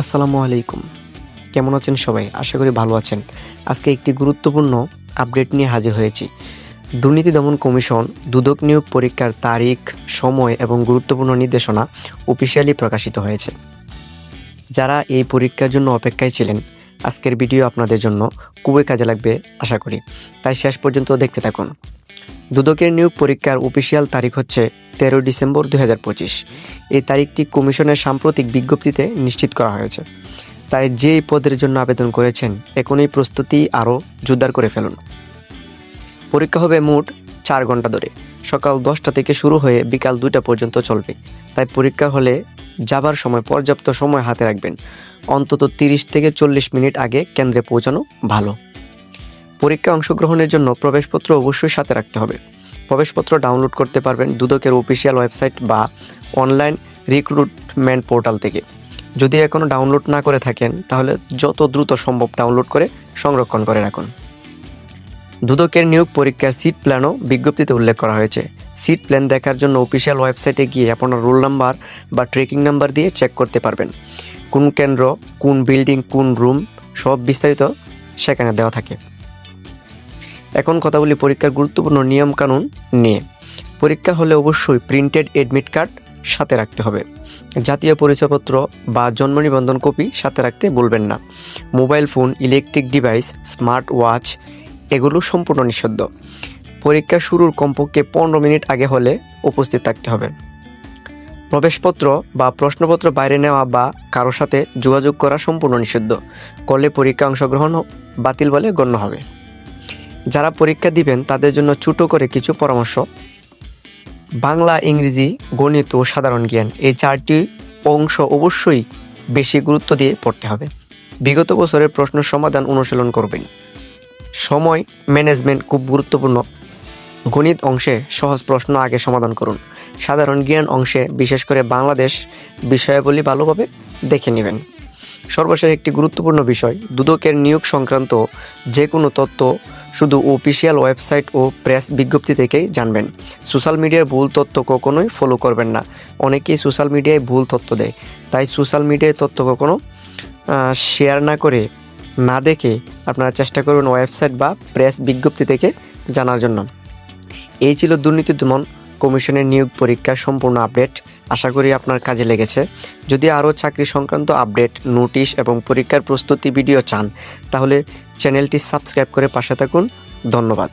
আসসালামু আলাইকুম। কেমন আছেন সবাই? আশা করি ভালো আছেন। আজকে একটি গুরুত্বপূর্ণ আপডেট নিয়ে হাজির হয়েছি। দুর্নীতি দমন কমিশন দুদক নিয়োগ পরীক্ষার তারিখ, সময় এবং গুরুত্বপূর্ণ নির্দেশনা অফিসিয়ালি প্রকাশিত হয়েছে। যারা এই পরীক্ষার জন্য অপেক্ষায় ছিলেন, আজকের ভিডিও আপনাদের জন্য খুবই কাজে লাগবে, আশা করি। তাই শেষ পর্যন্ত দেখতে থাকুন। দুদকের নিয়োগ পরীক্ষার অফিসিয়াল তারিখ হচ্ছে তেরো ডিসেম্বর দু হাজার পঁচিশ। এই তারিখটি কমিশনের সাম্প্রতিক বিজ্ঞপ্তিতে নিশ্চিত করা হয়েছে। তাই যে পদের জন্য আবেদন করেছেন, এখনই প্রস্তুতি আরও জোরদার করে ফেলুন। পরীক্ষা হবে মোট চার ঘণ্টা ধরে। সকাল দশটা থেকে শুরু হয়ে বিকাল দুইটা পর্যন্ত চলবে। তাই পরীক্ষা হলে যাবার সময়, পর্যাপ্ত সময় হাতে রাখবেন। অন্তত তিরিশ থেকে চল্লিশ মিনিট আগে কেন্দ্রে পৌঁছানো ভালো। পরীক্ষা অংশগ্রহণের জন্য প্রবেশপত্র অবশ্যই সাথে রাখতে হবে। প্রবেশপত্র ডাউনলোড করতে পারবেন দুদকের অফিসিয়াল ওয়েবসাইট বা অনলাইন রিক্রুটমেন্ট পোর্টাল থেকে। যদি এখনও ডাউনলোড না করে থাকেন, তাহলে যত দ্রুত সম্ভব ডাউনলোড করে সংরক্ষণ করে রাখুন। দুদকের নিয়োগ পরীক্ষার সিট প্ল্যানও বিজ্ঞপ্তিতে উল্লেখ করা হয়েছে। সিট প্ল্যান দেখার জন্য অফিসিয়াল ওয়েবসাইটে গিয়ে আপনার রোল নাম্বার বা ট্রেকিং নাম্বার দিয়ে চেক করতে পারবেন। কোন কেন্দ্র, কোন বিল্ডিং, কোন রুম, সব বিস্তারিত সেখানে দেওয়া থাকে। এখন কথা বলি পরীক্ষার গুরুত্বপূর্ণ নিয়মকানুন নিয়ে। পরীক্ষা হলে অবশ্যই প্রিন্টেড এডমিট কার্ড সাথে রাখতে হবে। জাতীয় পরিচয়পত্র বা জন্ম নিবন্ধন কপি সাথে রাখতে বলবেন না। Mobile phone electric device smart watch এগুলো সম্পূর্ণ নিষিদ্ধ। পরীক্ষা শুরুর কমপক্ষে পনেরো মিনিট আগে হলে উপস্থিত থাকতে হবে। প্রবেশপত্র বা প্রশ্নপত্র বাইরে নেওয়া বা কারও সাথে যোগাযোগ করা সম্পূর্ণ নিষিদ্ধ। করলে পরীক্ষা অংশগ্রহণ বাতিল বলে গণ্য হবে। যারা পরীক্ষা দিবেন, তাদের জন্য ছোটো করে কিছু পরামর্শ। বাংলা, ইংরেজি, গণিত ও সাধারণ জ্ঞান এই চারটি অংশ অবশ্যই বেশি গুরুত্ব দিয়ে পড়তে হবে। বিগত বছরের প্রশ্ন সমাধান অনুশীলন করবেন। সময় ম্যানেজমেন্ট খুব গুরুত্বপূর্ণ। গণিত অংশে সহজ প্রশ্ন আগে সমাধান করুন। সাধারণ জ্ঞান অংশে বিশেষ করে বাংলাদেশ বিষয়াবলী ভালোভাবে দেখে নেবেন। সর্বশেষ একটি গুরুত্বপূর্ণ বিষয়, দুদকের নিয়োগ সংক্রান্ত যে কোনো তথ্য শুধু অফিসিয়াল ওয়েবসাইট ও প্রেস বিজ্ঞপ্তি থেকেই জানবেন। সোশ্যাল মিডিয়ার ভুল তথ্য কখনোই ফলো করবেন না। অনেকেই সোশ্যাল মিডিয়ায় ভুল তথ্য দেয়। তাই সোশ্যাল মিডিয়ায় তথ্য কখনো শেয়ার না করে, না দেখে আপনারা চেষ্টা করবেন ওয়েবসাইট বা প্রেস বিজ্ঞপ্তি থেকে জানার জন্য। এই ছিল দুর্নীতি দমন কমিশনের নিয়োগ পরীক্ষার সম্পূর্ণ আপডেট। আশা করি আপনার কাজে লেগেছে। যদি আরও চাকরি সংক্রান্ত আপডেট, নোটিশ এবং পরীক্ষার প্রস্তুতি ভিডিও চান, তাহলে চ্যানেলটি সাবস্ক্রাইব করে পাশে থাকুন। ধন্যবাদ।